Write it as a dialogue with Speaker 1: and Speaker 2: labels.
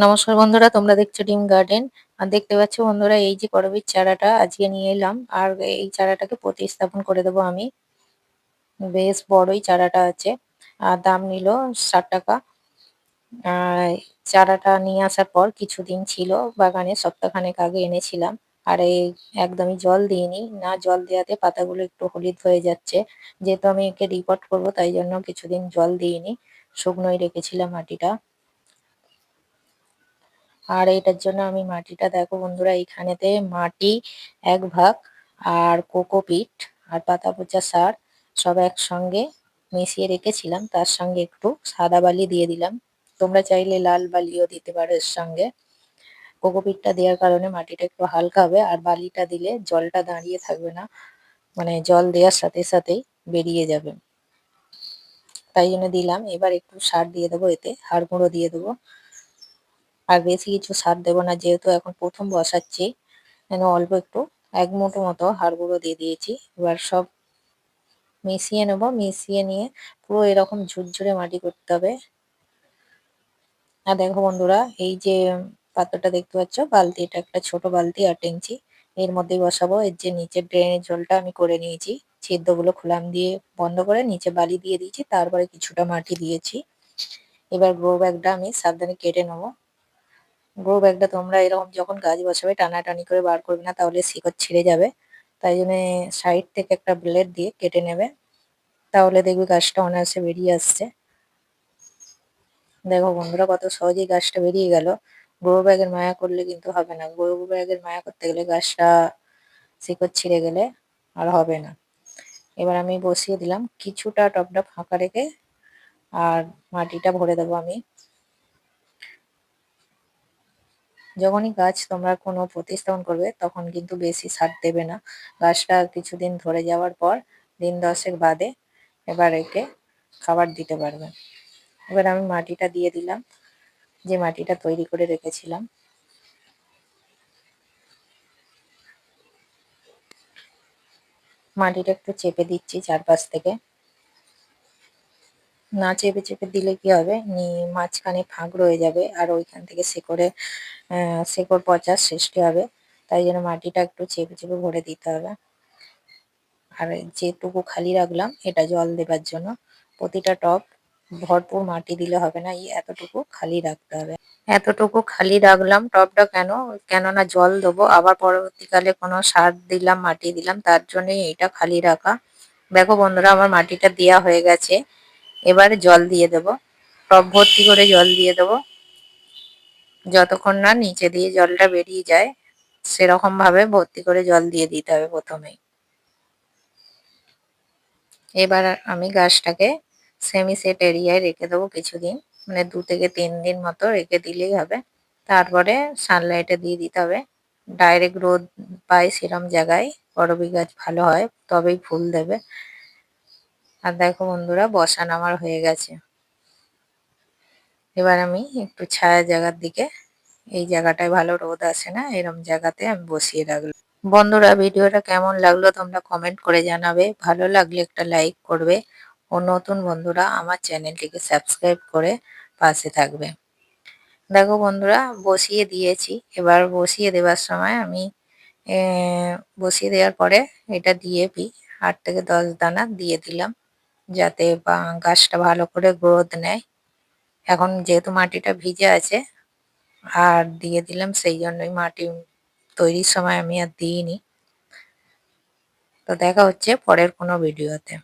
Speaker 1: নমস্কার বন্ধুরা, তোমরা দেখছ ডিম গার্ডেন। আর দেখতে পাচ্ছ বন্ধুরা, এই যে করবীর চারাটা আজকে নিয়ে এলাম। আর এই চারাটাকে প্রতিস্থাপন করে দেবো আমি। বেশ বড়ই চারাটা আছে। আর দাম নিল ষাট টাকা। চারাটা নিয়ে আসার পর কিছুদিন ছিল, বাগানে সপ্তাহখানেক আগে এনেছিলাম। আর এই একদমই জল দিইনি। না জল দেওয়াতে পাতাগুলো একটু হলুদ হয়ে যাচ্ছে। যেহেতু আমি একে রিপোর্ট করব, তাই জন্য কিছুদিন জল দিইনি। শুকনোই রেখেছিলাম মাটিটা। আর এটার জন্য আমি মাটিটা, দেখো বন্ধুরা, এইখানেতে মাটি এক ভাগ আর কোকোপিট আর পাতা পচা সার সব একসঙ্গে মিশিয়ে রেখেছিলাম। তার সঙ্গে একটু সাদা বালি দিয়ে দিলাম। তোমরা চাইলে লাল বালিও দিতে পারো এর সঙ্গে। কোকোপিটটা দেওয়ার কারণে মাটিটা একটু হালকা হবে আর বালিটা দিলে জলটা দাঁড়িয়ে থাকবে না। মানে জল দেওয়ার সাথে সাথেই বেরিয়ে যাবে। তাই জন্য দিলাম। এবার একটু সার দিয়ে দেবো এতে, হাড় গুঁড়ো দিয়ে দেবো। আর বেশি কিছু সার দেবো না, যেহেতু এখন প্রথম বসাচ্ছি। যেন অল্প একটু, এক মুঠো মতো হাড় গুঁড়ো দিয়ে দিয়েছি। এবার সব মিশিয়ে নেব, মিশিয়ে নিয়ে পুরো এরকম ঝুরঝুরে মাটি করতে হবে। আর দেখো বন্ধুরা, এই যে পাত্রটা দেখতে পাচ্ছ, বালতি, এটা একটা ছোট বালতি আর ইঞ্চি। এর মধ্যেই বসাবো। এর যে নিচের ড্রেনের জলটা আমি করে নিয়েছি, ছিদ্রগুলো খোলাম দিয়ে বন্ধ করে নিচে বালি দিয়ে দিয়েছি, তারপরে কিছুটা মাটি দিয়েছি। এবার গ্রো ব্যাগটা আমি সাবধানে কেটে নেব। গ্রো ব্যাগটা তোমরা এরকম যখন গাছ বসাবে, টানাটানি করে বার করবে না, তাহলে শিকড় ছিঁড়ে যাবে। তাই জন্য সাইড থেকে একটা ব্লেড দিয়ে কেটে নেবে। তাহলে দেখবে গাছটা অনায়াসে বেরিয়ে আসছে। দেখো বন্ধুরা, কত সহজেই গাছটা বেরিয়ে গেল। গ্রো ব্যাগের মায়া করলে কিন্তু হবে না। গ্রো ব্যাগের মায়া করতে গেলে গাছটা শিকড় ছিঁড়ে গেলে আর হবে না। এবার আমি বসিয়ে দিলাম। কিছুটা টপটা ফাঁকা রেখে আর মাটিটা ভরে দেবো আমি। যখনই গাছ তোমরা কোনো প্রতিস্থাপন করবে, তখন কিন্তু বেশি সার দেবে না। গাছটা কিছুদিন ধরে যাওয়ার পর দিন দশেক বাদে এবার একে খাবার দিতে পারবে। এবার আমি মাটিটা দিয়ে দিলাম, যে মাটিটা তৈরি করে রেখেছিলাম। মাটিটা একটু চেপে দিচ্ছি চারপাশ থেকে। না চেপে চেপে দিলে কি হবে? নি মাঝখানে ফাঁক রয়ে যাবে আর ওইখান থেকে শেকড়ে শেকড় পচার সৃষ্টি হবে। তাই জন্য মাটিটা একটু চেপে চেপে ভরে দিতে হবে। আর যেটুকু খালি রাখলাম, এটা জল দেবার জন্য। প্রতিটা টব ভরপুর মাটি দিলে হবে না, এই এতটুকু খালি রাখতে হবে। এতটুকু খালি রাখলাম টবটা কেন? কেননা জল দেবো, আবার পরবর্তীকালে কোনো সার দিলাম, মাটি দিলাম, তার জন্যই এটা খালি রাখা। দেখো বন্ধুরা, আমার মাটিটা দেওয়া হয়ে গেছে। এবারে জল দিয়ে দেব। টব ভর্তি করে জল দিয়ে দেব। যতক্ষণ না নিচে দিয়ে জলটা বেরিয়ে যায় সেরকম ভাবে ভর্তি করে জল দিয়ে দিতে হবে প্রথমেই। এবার আমি গাছটাকে সেমি সেট এরিয়ায় রেখে দেবো কিছুদিন। মানে দু থেকে তিন দিন মতো রেখে দিলেই হবে। তারপরে সানলাইটে দিয়ে দিতে হবে। ডাইরেক্ট রোদ পায় সেরম জায়গায়। করবি গাছ ভালো হয়, তবেই ফুল দেবে। আর দেখো বন্ধুরা, বসানো আমার হয়ে গেছে। এবার আমি একটু ছায়া জায়গার দিকে, এই জায়গাটায় ভালো রোদ আসে না, এরম জায়গাতে আমি বসিয়ে রাখলাম। বন্ধুরা, ভিডিওটা কেমন লাগল তোমরা কমেন্ট করে জানাবে। ভালো লাগলে একটা লাইক করবে। ও নতুন বন্ধুরা, আমার চ্যানেলটিকে সাবস্ক্রাইব করে পাশে থাকবে। দেখো বন্ধুরা, বসিয়ে দিয়েছি। এবার বসিয়ে দেওয়ার সময় আমি বসিয়ে দেওয়ার পরে এটা দিয়ে পি আট থেকে দশ দানা দিয়ে দিলাম। যাতে বা গাছটা ভালো করে গ্রোথ নেয়। এখন যেহেতু মাটিটা ভিজে আছে, আর দিয়ে দিলাম, সেই জন্যই মাটি তৈরির সময় আমি আর দিইনি। তো দেখা হচ্ছে পরের কোনো ভিডিওতে